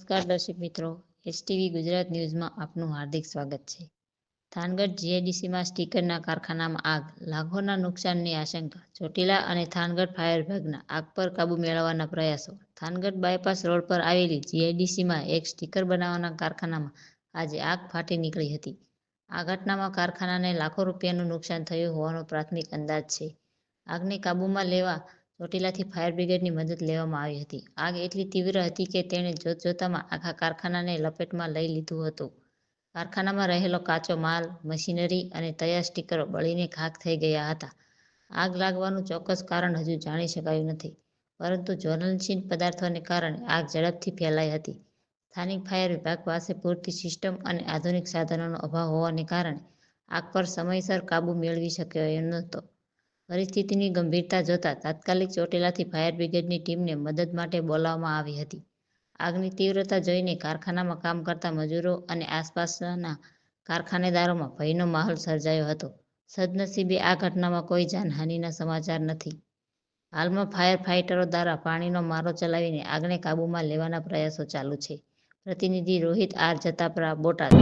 નમસ્કાર દર્શક મિત્રો. એસટીવી ગુજરાત ન્યૂઝમાં આપનું હાર્દિક સ્વાગત છે. થાનગઢ જીઆઈડીસીમાં સ્ટીકરના કારખાનામાં આગ, લાખોના નુકસાનની આશંકા, ચોટીલા અને થાનગઢ ફાયર વિભાગના આગ પર કાબુ મેળવવાના પ્રયાસો. થાનગઢ બાયપાસ રોડ પર આવેલી જીઆઈડીસીમાં એક સ્ટીકર બનાવવાના કારખાનામાં આજે આગ ફાટી નીકળી હતી. આ ઘટનામાં કારખાનાને લાખો રૂપિયાનું નુકસાન થયું હોવાનો પ્રાથમિક અંદાજ છે. આગને કાબૂમાં લેવા ચોટીલાથી ફાયર બ્રિગેડની મદદ લેવામાં આવી હતી. આગ એટલી તીવ્ર હતી કે તેણે જોતજોતામાં આખા કારખાનાને લપેટમાં લઈ લીધું હતું. કારખાનામાં રહેલો કાચો માલ, મશીનરી અને તૈયાર સ્ટીકરો બળીને ખાખ થઈ ગયા હતા. આગ લાગવાનું ચોક્કસ કારણ હજુ જાણી શકાયું નથી, પરંતુ જ્વલનશીલ પદાર્થોને કારણે આગ ઝડપથી ફેલાઈ હતી. સ્થાનિક ફાયર વિભાગ પાસે પૂરતી સિસ્ટમ અને આધુનિક સાધનોનો અભાવ હોવાને કારણે આગ પર સમયસર કાબૂ મેળવી શક્યો એમ નહોતો પરિસ્થિતિની ગંભીરતા જોતા તાત્કાલિક ચોટીલાથી ફાયર બ્રિગેડની ટીમને મદદ માટે બોલાવવામાં આવી હતી. આગની તીવ્રતા જોઈને કારખાનામાં કામ કરતા મજૂરો અને આસપાસના કારખાનેદારોમાં ભયનો માહોલ સર્જાયો હતો. સદનસીબે આ ઘટનામાં કોઈ જાનહાનિના સમાચાર નથી. હાલમાં ફાયર ફાઇટરો દ્વારા પાણીનો મારો ચલાવીને આગને કાબૂમાં લેવાના પ્રયાસો ચાલુ છે. પ્રતિનિધિ રોહિત આર જતાપરા બોટાદ.